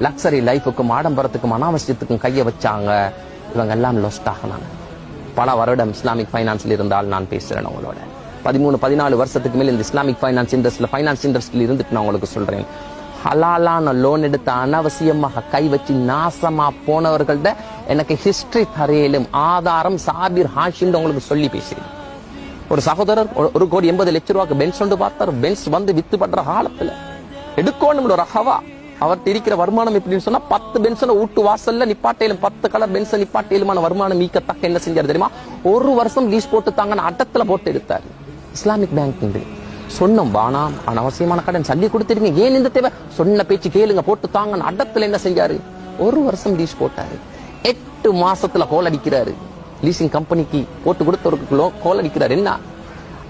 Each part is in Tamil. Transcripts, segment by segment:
லக்ஸரி லைஃபுக்கும் ஆடம்பரத்துக்கும் அனாவசியத்துக்கும் கையை வச்சாங்க. இவங்க எல்லாம் லொஸ்ட் ஆகினாங்க பல வருடம் இஸ்லாமிக் ஃபைனான்ஸ்ல இருந்தால் நான் பேசுறேன் உங்களோட. பதிமூணு பதினாலு வருஷத்துக்கு மேல் இந்த இஸ்லாமிக் ஃபைனான்ஸ் இண்டஸ்ட்ரியில் ஃபைனான்ஸ் இண்டஸ்ட்ரியில் இருந்துட்டு நான் உங்களுக்கு சொல்றேன். ஹலாலான லோன் எடுத்து அனாவசியமாக கை வச்சு நாசமா போனவர்கள்ட்ட எனக்கு ஹிஸ்டரி தரையிலும் ஆதாரம் சாபிர் ஹாஷின் உங்களுக்கு சொல்லி பேசுறேன். ஒரு சகோதரர் ஒரு- ஒரு கோடி எண்பது லட்ச ரூபாய்க்கு பென்ஸ் வந்து பார்த்தார். பென்ஸ் வந்து வித்து பண்ற காலத்துல. எடுக்கணும் ஒரு ஹவா அவர்கிட்ட இருக்கிற வருமானம் எப்படின்னு சொன்னா பத்து பென்சனை வீட்டு வாசல்ல நிப்பாட்டையிலும் பத்து கலர் பென்சன் நிப்பாட்டையிலுமான வருமானம் மீக்கத்தக்க என்ன செஞ்சார் தெரியுமா? ஒரு வருஷம் லீஸ் போட்டு தாங்கன்னு அட்டத்துல போட்டு எடுத்தார். இஸ்லாமிக் பேங்க் சொன்னோம் வானாம் அனவசியமான கடன் சல்லி கொடுத்துருங்க ஏன் இந்த தேவை? சொன்ன பேச்சு கேளுங்க போட்டு தாங்கன்னு அடத்துல என்ன செஞ்சாரு? ஒரு வருஷம் லீஸ் போட்டாரு. எட்டு மாசத்துல கோல் அடிக்கிறாரு. லீசிங் கம்பெனிக்கு போட்டு கொடுத்தவருக்கு கோல் அடிக்கிறாரு. என்ன?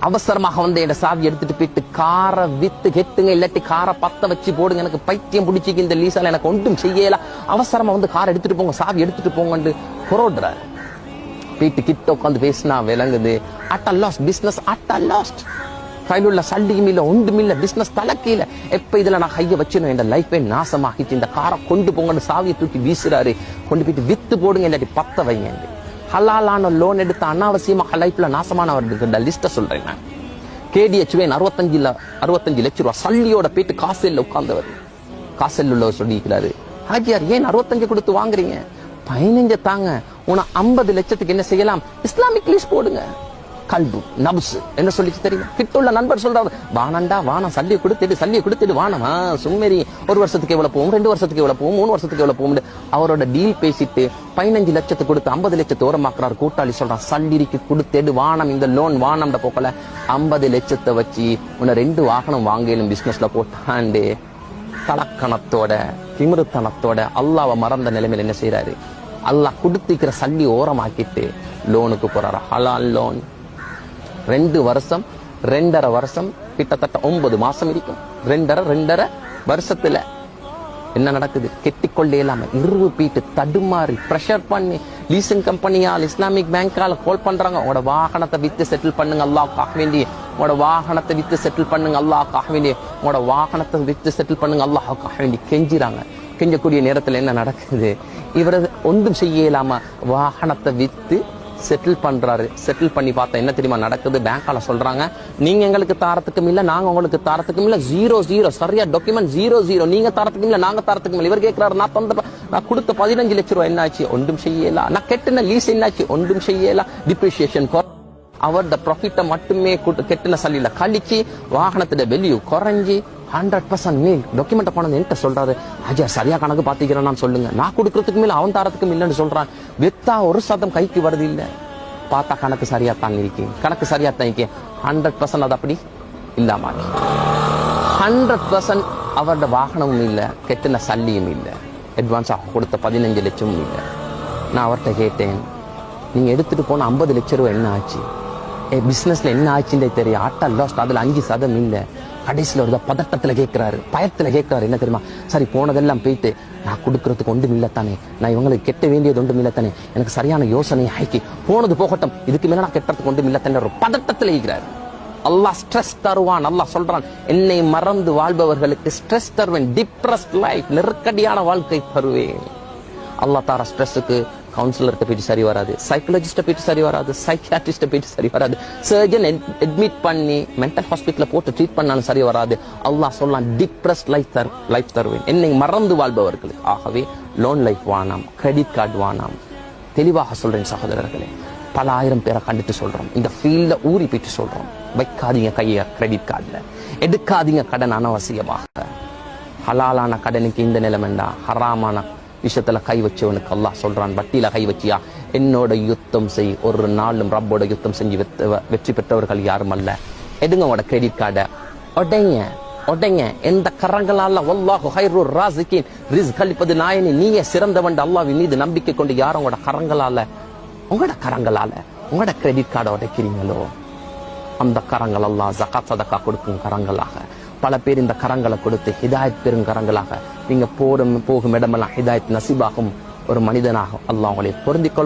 அவசரமாக வந்து என் சாவி எடுத்துட்டு போயிட்டு காரை வித்து கெட்டுங்க இல்லாட்டி காரை பத்த வச்சு போடுங்க எனக்கு பைத்தியம் பிடிச்சிக்கு இந்த லீசால எனக்கு ஒன்றும் செய்யல. அவசரமா வந்து காரை எடுத்துட்டு போங்க சாவி எடுத்துட்டு போங்கன்னு புரோடுறாரு போயிட்டு கிட்ட உட்காந்து பேசினா விளங்குது அட்ட லாஸ்ட் பிசினஸ் அட்ட லாஸ்ட் கையில் உள்ள சல்லியும் இல்ல ஒன்றும் இல்ல பிசினஸ் தலைக்கீழ எப்ப இதுல நான் கைய வச்சிடும் என் லைஃபே நாசமாகிட்டு இந்த காரை கொண்டு போங்கன்னு சாவியை தூக்கி வீசுறாரு. கொண்டு போயிட்டு வித்து போடுங்க இல்லாட்டி பத்த வைங்க ஹலாலான லோன் எடுத்த அனாவசியமாக லைஃப்ல நாசமானவர்களுக்கு லிஸ்ட்டை சொல்கிறேன் நான். கேடிஎச் வேன் அறுபத்தஞ்சுல அறுபத்தஞ்சு லட்ச ரூபா சல்லியோட போயிட்டு காசெல்ல உட்கார்ந்தவர். காசெல் உள்ளவர் சொல்லிக்கிறாரு ஹாஜியார் ஏன் அறுபத்தஞ்சு கொடுத்து வாங்குறீங்க? பதினஞ்சு தாங்க. உன ஐம்பது லட்சத்துக்கு என்ன செய்யலாம்? இஸ்லாமிக் லீஸ் போடுங்க. கல்பு நபுசு என்ன சொல்லிச்சு தெரியுமா? கிட்டுள்ள நண்பர் சொல்றாரு வானண்டா வானம் சல்லியை கொடுத்துட்டு சல்லியை கொடுத்துட்டு வானமா சும்மேரி ஒரு வருஷத்துக்கு எவ்வளவு போகும் ரெண்டு வருஷத்துக்கு எவ்வளவு போகும் மூணு வருஷத்துக்கு எவ்வளவு போகும் அவரோட டீல் பேசிட்டு பதினஞ்சு லட்சத்தை கொடுத்து ஐம்பது லட்சத்தை ஓரமாக்குறாரு கூட்டாளி சொல்றான் சல்லிரிக்கு கொடுத்துடு வானம் இந்த லோன் வானம்ட போக்கல ஐம்பது லட்சத்தை வச்சு உன்னை ரெண்டு வாகனம் வாங்கலும் பிசினஸ்ல போட்டாண்டு தலக்கணத்தோட திமிருத்தனத்தோட அல்லாவை மறந்த நிலைமையில என்ன செய்யறாரு அல்லாஹ் கொடுத்துக்கிற சல்லி ஓரமாக்கிட்டு லோனுக்கு போறாரு? ஹலால் லோன் ரெண்டு வருஷம் ரெண்டரை வருஷம் கிட்டத்தட்ட ஒன்பது மாசம் இருக்கும். ரெண்டரை ரெண்டரை வருஷத்துல என்ன நடக்குது? கெட்டிக்கொள்ளே இல்லாம இருவு பீட்டு தடுமாறி ப்ரெஷர் பண்ணி லீசிங் கம்பெனியால் இஸ்லாமிக் பேங்கால கால் பண்றாங்க. உங்களோட வாகனத்தை வித்து செட்டில் பண்ணுங்க அல்லாஹ்க்காக வேண்டிய உங்களோட வாகனத்தை வித்து செட்டில் பண்ணுங்க அல்லாஹ்க்காக வேண்டிய உங்களோட வாகனத்தை வித்து செட்டில் பண்ணுங்க அல்லாஹ்க்காக வேண்டி கெஞ்சிறாங்க. கெஞ்சக்கூடிய நேரத்தில் என்ன நடக்குது? இவர் ஒன்றும் செய்ய இல்லாம வாகனத்தை வித்து செட்டில் பண்றாரு. செட்டில் பண்ணி பார்த்தா என்ன தெரியுமா நடக்குது? பேங்கால சொல்றாங்க நீங்க எங்களுக்கு தாரத்துக்கும் இல்ல நாங்க உங்களுக்கு தாரத்துக்கும் இல்ல. ஜீரோ ஜீரோ சரியா டாக்குமெண்ட் ஜீரோ ஜீரோ நீங்க தாரத்துக்கும் இல்ல நாங்க தாரத்துக்கும் இல்ல. இவர் கேட்கிறாரு நான் தந்த நான் கொடுத்த பதினஞ்சு லட்சம் ரூபாய் என்னாச்சு? ஒன்றும் செய்யல. நான் கெட்டின லீஸ் என்னாச்சு? ஒன்றும் செய்யல. டிப்ரிசியேஷன் அவரோட ப்ராஃபிட்டை மட்டுமே கெட்டின சல்லில கழிச்சு வாகனத்தோட வெல்யூ குறைஞ்சி ஹண்ட்ரட் பர்சன்ட் மீல் டாக்குமெண்ட் போனது என்கிட்ட சொல்றாரு. அஜயா சரியா கணக்கு பாத்திக்கிறேன்னு சொல்லுங்க. நான் கொடுக்கறதுக்கு மேல அவன் தாரத்துக்கும் இல்லைன்னு சொல்றான். வித்தா ஒரு சதம் கைக்கு வருது இல்ல. பார்த்தா கணக்கு சரியா தான் இருக்கேன் கணக்கு சரியா தான் இருக்கேன் ஹண்ட்ரட் பர்சன்ட் அது அப்படி இல்லாம ஹண்ட்ரட் பர்சன்ட் அவரோட வாகனமும் இல்ல. கெட்டின சல்லியும் இல்ல. அட்வான்ஸாக கொடுத்த பதினஞ்சு லட்சமும் இல்ல. நான் அவர்கிட்ட கேட்டேன். நீங்க எடுத்துட்டு போன ஐம்பது லட்சம் ரூபா என்ன ஆச்சு? ஏ பிஸ்னஸில் என்ன ஆச்சுன்றே தெரியும் ஆட்டா லாஸ்ட் அதுல அஞ்சு சதம் இல்லை. கடைசியில் ஒரு பதட்டத்தில் கேட்குறாரு பயத்தில் கேட்குறாரு என்ன தெரியுமா? சரி போனதெல்லாம் போயிட்டு நான் கொடுக்கறதுக்கு ஒன்றும் இல்லைத்தானே தானே. நான் இவங்களுக்கு கெட்ட வேண்டியது ஒன்றும் இல்லைத்தானே தானே. எனக்கு சரியான யோசனை ஆக்கி போனது போகட்டும். இதுக்கு மேலே நான் கெட்டதுக்கு ஒன்றும் இல்லைத்தானே ஒரு பதட்டத்தில் இருக்கிறாரு அல்லாஹ் ஸ்ட்ரெஸ் தருவான். அல்லாஹ் சொல்றான் என்னை மறந்து வாழ்பவர்களுக்கு ஸ்ட்ரெஸ் தருவேன். டிப்ரஸ்ட் லைஃப் நெருக்கடியான வாழ்க்கை தருவேன். அல்லாஹ் தார ஸ்ட்ரெஸ்ஸுக்கு கவுன்சிலர்கிட்ட போயிட்டு சரி வராது. சைக்கலஜிஸ்ட்டை போயிட்டு சரி வராது. சைக்கியாட்ரிஸ்ட போயிட்டு சரி வராது. சர்ஜன் அட்மிட் பண்ணி மென்டல் ஹாஸ்பிட்டல போட்டு ட்ரீட் பண்ணாலும் சரி வராது. அல்லாஹ் சொல்லலாம் டிப்ரஸ்ட் லைஃப் தர் லைஃப் தருவேன். என்னை மறந்து வாழ்பவர்களுக்கு. ஆகவே லோன் லைஃப் வானாம் கிரெடிட் கார்டு வானாம். தெளிவாக சொல்றேன் சகோதரர்களே. பல ஆயிரம் பேரை கண்டுட்டு சொல்றோம். இந்த ஃபீல்டில் ஊறி போயிட்டு சொல்றோம். வைக்காதீங்க கையை கிரெடிட் கார்டுல எடுக்காதீங்க கடன் அனவசியமாக. ஹலாலான கடனுக்கு இந்த நிலைமைண்டா. ஹராமான விஷயத்துல கை வச்சவனுக்கு அல்லாஹ் சொல்கிறான் வட்டியில கை வச்சியா? என்னோட யுத்தம் செய். ஒரு நாளும் ரப்போட யுத்தம் செஞ்சு வெற்றி பெற்றவர்கள் யாரும் அல்ல. எடுங்க உங்களோட கிரெடிட் கார்டை உடைங்க உடைங்க. எந்த கரங்களால ஒல்லாஹு ஹைரு ராசிக்கின் ரிஸ் கழிப்பது நாயனி நீயே சிறந்தவன். அல்லாவின் மீது நம்பிக்கை கொண்டு யாரும் உங்களோட கரங்களால உங்களோட கரங்களால உங்களோட கிரெடிட் கார்டை உடைக்கிறீங்களோ? அந்த கரங்கள் எல்லாம் ஜகாத் சதக்கா கொடுக்கும் கரங்களாக. பல பேர் இந்த கரங்களை கொடுத்து ஹிதாயத் பெரும் கரங்களாக நீங்க போடும் போகும் இடமெல்லாம் ஹிதாயத் நசீபாகும். ஒரு மனிதனாக அல்லாஹ் உங்களை பொருந்திக்கொள்ளும்